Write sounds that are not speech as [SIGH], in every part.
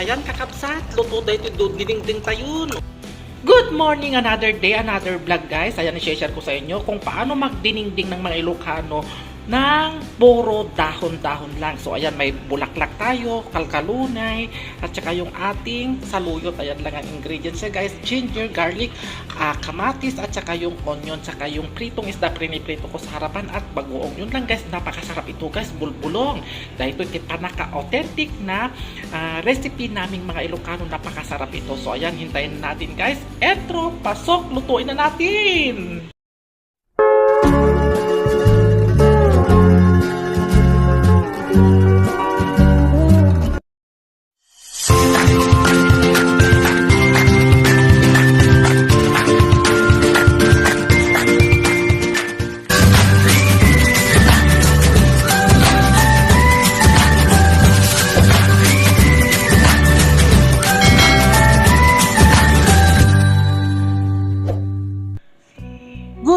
Hayan kakabsat, luto dahil ito dininding tayon. Good morning, another day, another vlog guys. Ayan, i-share ko sa inyo kung paano magdiningding ng mga Ilocano ng puro dahon-dahon lang. So ayan, may bulaklak tayo, kalkalunay, at saka yung ating saluyot. Ayan lang ang ingredients niya guys. Ginger, garlic, ah, kamatis, at saka yung onion, saka yung pritong isda, priniprito ko sa harapan at bagoong. Yun lang guys, napakasarap ito guys, bulbulong. Dahil ito iti panaka-authentic na ah, recipe naming mga Ilocano, napakasarap ito. So ayan, hintayin natin guys. Etro, pasok, lutuin na natin!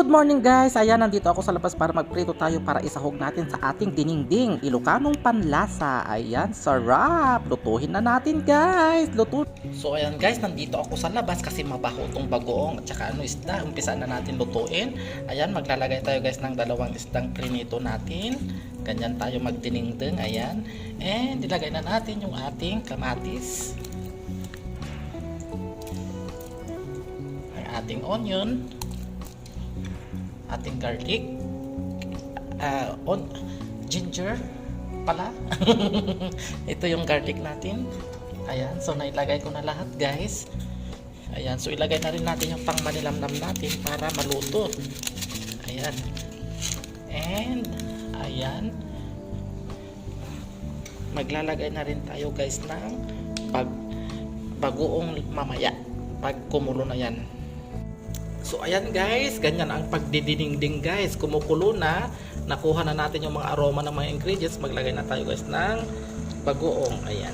Good morning guys! Ayan, nandito ako sa labas para magprito tayo para isahog natin sa ating diningding. Ilocanong panlasa. Ayan, sarap! Lutuhin na natin guys! Luto! So ayan guys, nandito ako sa labas kasi mabaho itong bagoong at saka ano isda. Umpisa na natin lutuin. Ayan, maglalagay tayo guys ng dalawang isdang prinito natin. Ganyan tayo magdiningding. Ayan. And ilagay na natin yung ating kamatis. Ang ating onion ating garlic, uh, on, ginger pala. [LAUGHS] Ito yung garlic natin. Ayan, so nailagay ko na lahat guys. Ayan, so ilagay na rin natin yung pang manilamnam natin para maluto. Ayan. And, ayan. Maglalagay na rin tayo guys ng pag bagoong mamaya. Pag kumulo na yan. So ayan guys, ganyan ang pagdidiningding guys. Kumukulo na, nakuha na natin yung mga aroma ng mga ingredients. Maglagay na tayo guys ng bagoong. Ayan.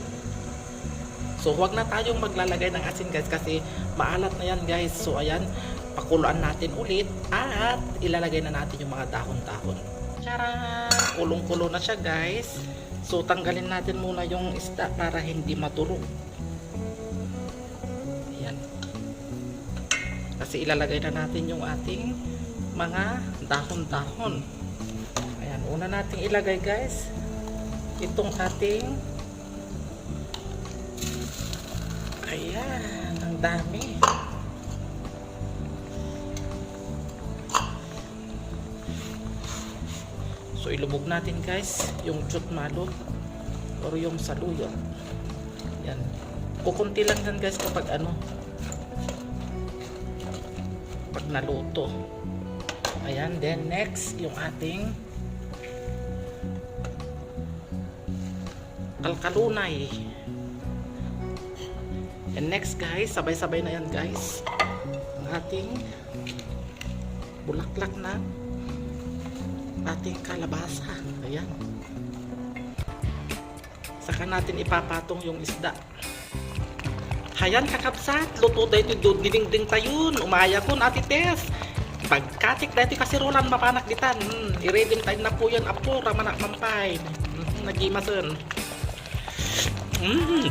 So huwag na tayong maglalagay ng asin guys kasi maalat na yan guys. So ayan, pakuluan natin ulit at ilalagay na natin yung mga dahon-dahon. Tara! Kulong-kulo na siya guys. So tanggalin natin muna yung isda para hindi maturog. Kasi ilalagay na natin yung ating mga dahon-dahon. Ayan, una nating ilagay guys, itong ating ayan, ang dami. So ilubog natin guys, yung chutmalot or yung saluyot. Yan. Kukunti lang yan guys kapag ano, naluto. Ayan, then next, yung ating kalkalunay. And next guys, sabay-sabay na yan guys. Ang ating bulaklak na ating kalabasa. Ayan. Saka natin ipapatong yung isda. Hayan kakabsat, luto dahil ito dininding tayon. Umaya ko ati Tess. Pagkatik dahil kasi rolan mapanak ditan. Hmm, i-ready tayo na po yan. Apo, ramanak mampay. Hmm, nagimason. Hmm,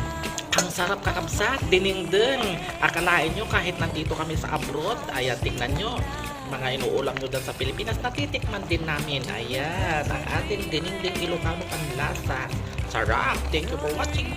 ang sarap kakabsat, dininding. Akalain nyo kahit nandito kami sa abroad, ayan, tingnan nyo. Mga inuulam nyo dyan sa Pilipinas, natitikman din namin. Ayan, ang ating dininding Ilocano panlasa. Sarap! Thank you for watching.